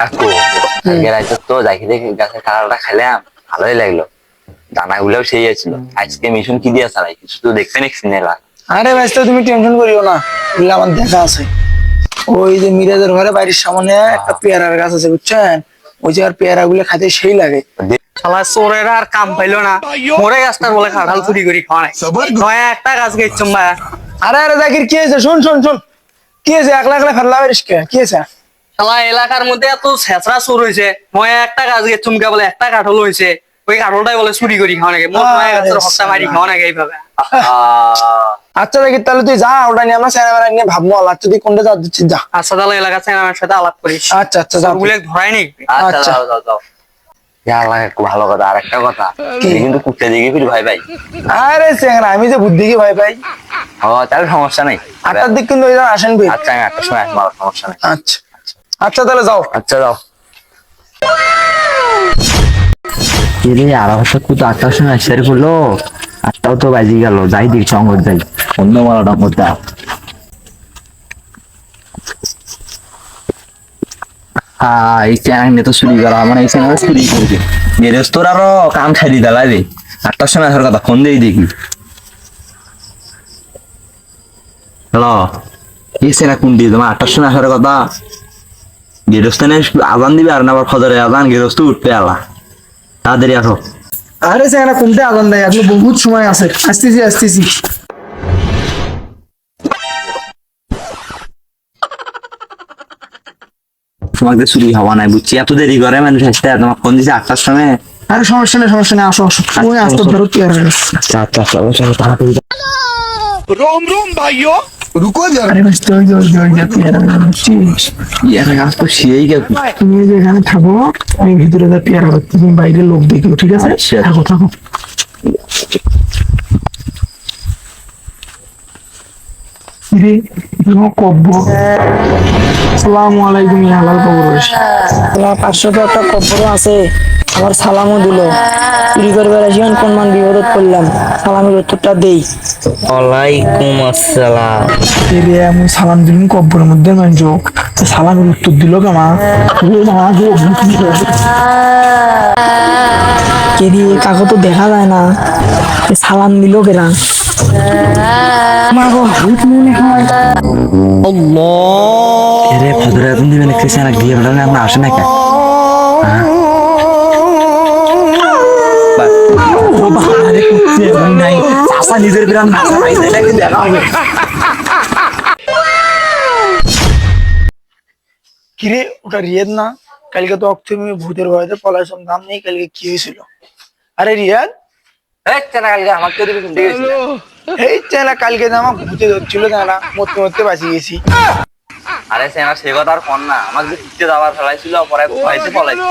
কাকু আজকে তো যাইকে দেখে গাছের কাঁঠালটা খাইলাম ভালোই লাগল। দানাগুলোও সেই আছিল। আজকে মিশন কি দিয়ে চালাই কিছু তো দেখতে নিচ্ছি না আরে ভাই তুমি টেনশন করিও না। এগুলো আমার দেখা আছে। ওই যে মিরাজের ঘরে বাড়ির সামনে একটা পেয়ারার গাছ আছে বুঝছেন? ওই যে আর পেয়ারা গুলো খাইতে সেই লাগে। শালা চোরেরা আর কাম পাইলো না। মরে গাছটার বলে কাঁঠাল চুরি করি নয়া একটা গাছ গেছিলাম ভাই আরে আরে জাকির কি হয়েছে? শোন শোন শোন। কি হয়েছে? একলা একলা ফেললা বেরিস কে? কি হয়েছে? শালা এলাকার মধ্যে এত ছেঁচড়া চোর হয়েছে নয়া একটা গাছ গেছিলাম কে বলে একটা কাঠল হয়েছে ওই কাঠলটাই বলে চুরি করি খাওয়া নাকি। মোট নয়া গাছের হত্যা মারি খাওয়া নাকি এইভাবে। আচ্ছা জাকির তাহলে তুই যা ওটা নিয়ে আমরা স্যার নিয়ে ভাববো আল্লাহ তুই কোনটা যা দিচ্ছিস যা। আচ্ছা তাহলে এলাকা থেকে আমার সাথে আলাপ করিস। আচ্ছা আচ্ছা যা ওগুলো ধরাই নি? আচ্ছা। আচ্ছা। যাও যাও যাও। আল্লাহ কাকু ভালো কথা আর একটা কথা। কিন্তু কুত্তে দিকে ফির ভাই ভাই আরে স্যার আমি যে বুদ্ধি কি ভাই ভাই ও তাহলে সমস্যা নেই। আটটার দিক কিন্তু আসেন ভাই আচ্ছা একটা সময় আসব সমস্যা নেই। আচ্ছা। আচ্ছা তাহলে যাও। আচ্ছা যাও। আর কুতো আটটার সময় করল আটটাও তো বাজি গেল যাই দিক সঙ্গত যাই। অন্য মালাটা মধ্যে হ্যাঁ এই চ্যানেল নিয়ে তো চুরি করা মানে এই চ্যানেল চুরি করবে। গেরেস্তোর আরও কাম ছাড়ি দেলা রে আটটার সময় আসার কথা ফোন দেই দেখি। হ্যালো এই চ্যানেল কোন দিয়ে তোমার আটটার সময় আসার কথা? গেরস্তানে আজান দিবে আর না আবার ফজরে আজান গেরস্ত উঠতে আলা তাড়াতাড়ি আসো। আরে স্যার কোনটা আদান দেয়? এখন বহুত সময় আছে। আসতেছি আসতেছি। তোমাকে চুরি হওয়া নাই বুঝছি। এত দেরি করে মানুষ আসতে তোমার ফোন দিছে আটটার সময়? আরে সমস্যা নেই সমস্যা নেই আসো আসো। আসতে গাছ। আচ্ছা আচ্ছা আচ্ছা চলো তাড়াতাড়ি रुको जरा আরে ভাই তুই ওই যে ওই যে পেয়ারা গাছ বুঝছিস? ইয়ার গাছ তো সেই গেল তুমি এই যে এখানে থাকো আমি ভিতরে যা পেয়ারা গাছ তুমি বাইরে লোক দেখো ঠিক আছে আচ্ছা। থাকো থাকো রে ইনো কব্ব আসসালামু আলাইকুম ইয়া হালাল কবর তোমার পাঁচশো তো একটা কব্বর আছে আমার সালামও দিল। চুরি করে বেড়াইছিলাম কোন মান বিপরত করলাম সালামের উত্তরটা দেই। ওয়ালাইকুম আসসালাম। রে আমি সালাম দিলাম কব্বরের মধ্যে মানছো সালামের উত্তর দিল কেমা কে দিয়ে কাকু তো দেখা যায় না। সালাম দিল কেরা মা গো ভূত মনে হয় রে ফজরে এখন দিবেন একটু সেনা দিয়ে বেড়া না কেন নাই চাষা নিজের বিরান দেখা হবে কিরে ওটা রিয়াদ না? কালকে তো অক্টোবর ভূতের ভয়তে পলাইছিলাম দাম নেই কালকে কি হয়েছিল? আরে রিয়াদ? এই চেনা কালকে আমাকে এই চেলা কালকে আমার ভূতে ধরছিল না মরতে মরতে বাঁচি গেছি। আরে সেনা সে কথা আর ফোন না। আমাকে পিছিয়ে যাওয়ার ফেলাইছিল পরে ভয়তে পলাইছিল